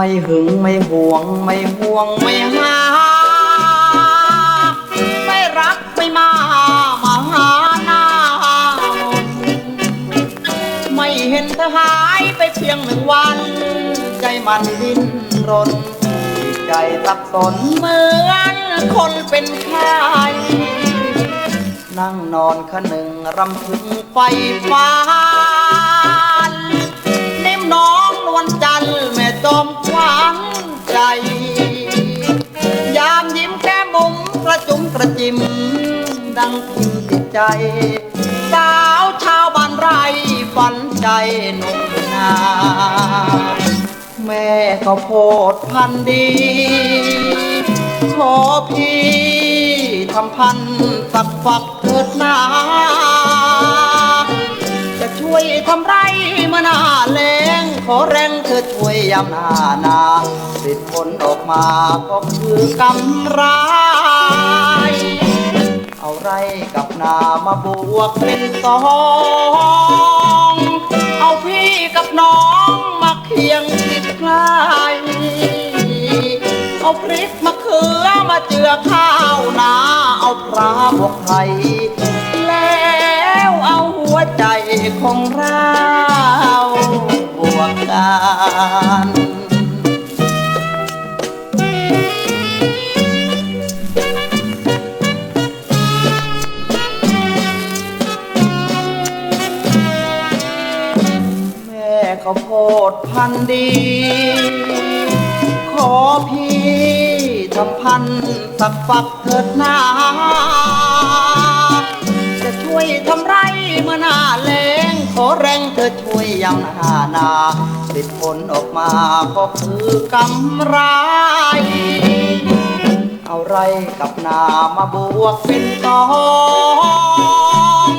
ไม่หึงไม่หวง ไม่ห่วงไม่หา ไม่รักไม่มามาหาหน้ามนไม่เห็นเธอหายไปเพียงหนึ่งวัน ใจมันดิ้นรน ใจสับสนเหมือนคนเป็นไข้นั่งนอนขะหนึ่งรำพึงไฟฟ้านิ่มนอน จิ้มดังพิมพ์ติดใจ สาวชาวบ้านไรฝันใจหนุ่มนาแม่ข้าโพดพันดี ขอพี่ทำพันสักฝักเถิดนาจะ ช่วยทำไรมื่อหน้าแรงขอแรงเธอช่วยยามหน้านาติดผลออกมาก็คือกำไรเอาไรกับนามาบวกเป็นสองเอาพี่กับน้องมาเคียงติดใกล้เอาพริกมะเขือมาเจือข้าวนาเอาปลาบวกไข่แล้วเอาหั วใจของเราบวกกันแม่ข้าวโพดพันธ์ดี ขอพี่ทำพันธุ์สักฝักเถิดนา แรงเธอช่วยยำหน้านาติดผลออกมาก็คือกำไร เอาไรกับนามาบวกเป็นสอง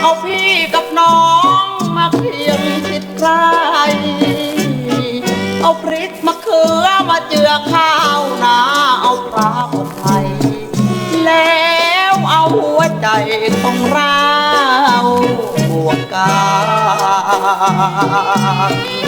เอาพี่กับน้องมาเคียงติดใกล้เอาพริกมะเขือมาเจือข้าวนา เอาปลาบดไทยาน